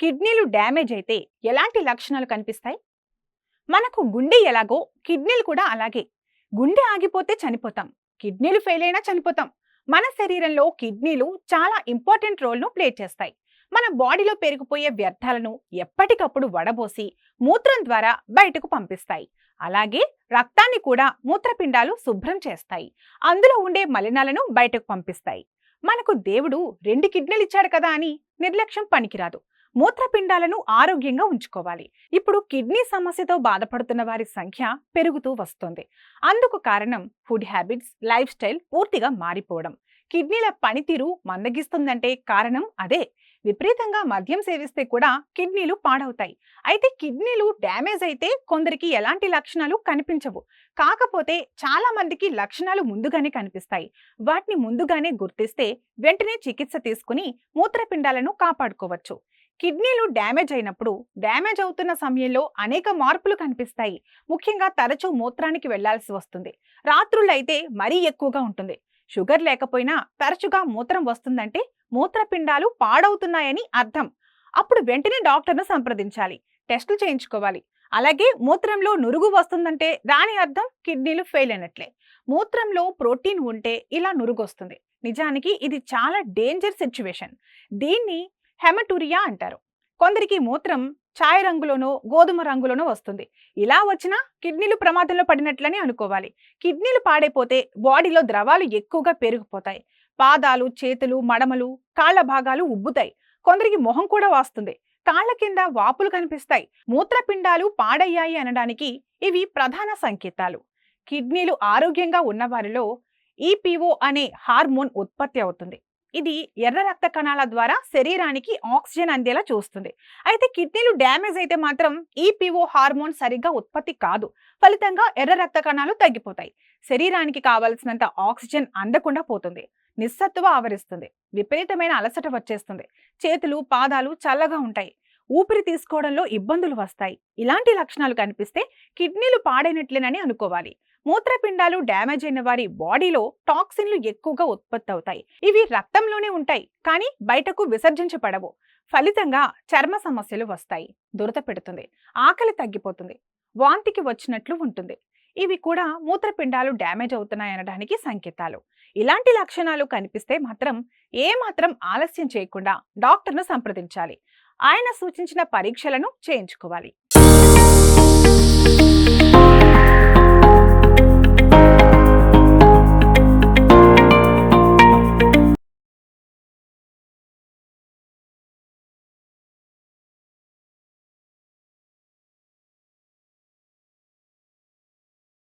కిడ్నీలు డ్యామేజ్ అయితే ఎలాంటి లక్షణాలు కనిపిస్తాయి? మనకు గుండె ఎలాగో కిడ్నీలు కూడా అలాగే. గుండె ఆగిపోతే చనిపోతాం. కిడ్నీలు ఫెయిల్ అయినా చనిపోతాం. మన శరీరంలో కిడ్నీలు చాలా ఇంపార్టెంట్ రోల్ను ప్లే చేస్తాయి. మన బాడీలో పెరిగిపోయే వ్యర్థాలను ఎప్పటికప్పుడు వడబోసి మూత్రం ద్వారా బయటకు పంపిస్తాయి. అలాగే రక్తాన్ని కూడా మూత్రపిండాలు శుభ్రం చేస్తాయి. అందులో ఉండే మలినాలను బయటకు పంపిస్తాయి. మనకు దేవుడు రెండు కిడ్నీలు ఇచ్చాడు కదా అని నిర్లక్ష్యం పనికిరాదు. మూత్రపిండాలను ఆరోగ్యంగా ఉంచుకోవాలి. ఇప్పుడు కిడ్నీ సమస్యతో బాధపడుతున్న వారి సంఖ్య పెరుగుతూ వస్తుంది. అందుకు కారణం ఫుడ్ హ్యాబిట్స్ లైఫ్ స్టైల్ పూర్తిగా మారిపోవడం. కిడ్నీల పనితీరు మందగిస్తుందంటే కారణం అదే. విపరీతంగా మద్యం సేవిస్తే కూడా కిడ్నీలు పాడవుతాయి. అయితే కిడ్నీలు డ్యామేజ్ అయితే కొందరికి ఎలాంటి లక్షణాలు కనిపించవు. కాకపోతే చాలా మందికి లక్షణాలు ముందుగానే కనిపిస్తాయి. వాటిని ముందుగానే గుర్తిస్తే వెంటనే చికిత్స తీసుకుని మూత్రపిండాలను కాపాడుకోవచ్చు. కిడ్నీలు డ్యామేజ్ అయినప్పుడు డ్యామేజ్ అవుతున్న సమయంలో అనేక మార్పులు కనిపిస్తాయి. ముఖ్యంగా తరచూ మూత్రానికి వెళ్ళాల్సి వస్తుంది. రాత్రులైతే మరీ ఎక్కువగా ఉంటుంది. షుగర్ లేకపోయినా తరచుగా మూత్రం వస్తుందంటే మూత్రపిండాలు పాడవుతున్నాయని అర్థం. అప్పుడు వెంటనే డాక్టర్ను సంప్రదించాలి. టెస్టులు చేయించుకోవాలి. అలాగే మూత్రంలో నురుగు వస్తుందంటే దాని అర్థం కిడ్నీలు ఫెయిల్ అయినట్లే. మూత్రంలో ప్రోటీన్ ఉంటే ఇలా నురుగు వస్తుంది నిజానికి ఇది చాలా డేంజర్ సిచ్యువేషన్. దీన్ని హెమటూరియా అంటారు. కొందరికి మూత్రం ఛాయ్ రంగులోనో గోధుమ రంగులోనో వస్తుంది. ఇలా వచ్చినా కిడ్నీలు ప్రమాదంలో పడినట్లని అనుకోవాలి. కిడ్నీలు పాడైపోతే బాడీలో ద్రవాలు ఎక్కువగా పెరిగిపోతాయి. పాదాలు చేతులు మడమలు కాళ్ళ భాగాలు ఉబ్బుతాయి. కొందరికి మొహం కూడా వాస్తుంది. కాళ్ళ కింద వాపులు కనిపిస్తాయి. మూత్రపిండాలు పాడయ్యాయి అనడానికి ఇవి ప్రధాన సంకేతాలు. కిడ్నీలు ఆరోగ్యంగా ఉన్నవారిలో ఈపీఓ అనే హార్మోన్ ఉత్పత్తి అవుతుంది. ఇది ఎర్ర రక్త కణాల ద్వారా శరీరానికి ఆక్సిజన్ అందేలా చూస్తుంది. అయితే కిడ్నీలు డ్యామేజ్ అయితే మాత్రం ఈపీఓ హార్మోన్ సరిగ్గా ఉత్పత్తి కాదు. ఫలితంగా ఎర్ర రక్త కణాలు తగ్గిపోతాయి. శరీరానికి కావలసినంత ఆక్సిజన్ అందకుండా పోతుంది. నిస్సత్తువ ఆవరిస్తుంది. విపరీతమైన అలసట వచ్చేస్తుంది. చేతులు పాదాలు చల్లగా ఉంటాయి. ఊపిరి తీసుకోవడంలో ఇబ్బందులు వస్తాయి. ఇలాంటి లక్షణాలు కనిపిస్తే కిడ్నీలు పాడైనట్లేనని అనుకోవాలి. మూత్రపిండాలు డ్యామేజ్ అయిన వారి బాడీలో టాక్సిన్లు ఎక్కువగా ఉత్పత్తి అవుతాయి. ఇవి రక్తంలోనే ఉంటాయి కానీ బయటకు విసర్జించబడవు. ఫలితంగా చర్మ సమస్యలు వస్తాయి. దురద పెడుతుంది. ఆకలి తగ్గిపోతుంది. వాంతికి వచ్చినట్లు ఉంటుంది. ఇవి కూడా మూత్రపిండాలు డ్యామేజ్ అవుతున్నాయనడానికి సంకేతాలు. ఇలాంటి లక్షణాలు కనిపిస్తే మాత్రం ఏ మాత్రం ఆలస్యం చేయకుండా డాక్టర్ను సంప్రదించాలి. ఆయన సూచించిన పరీక్షలను చేయించుకోవాలి.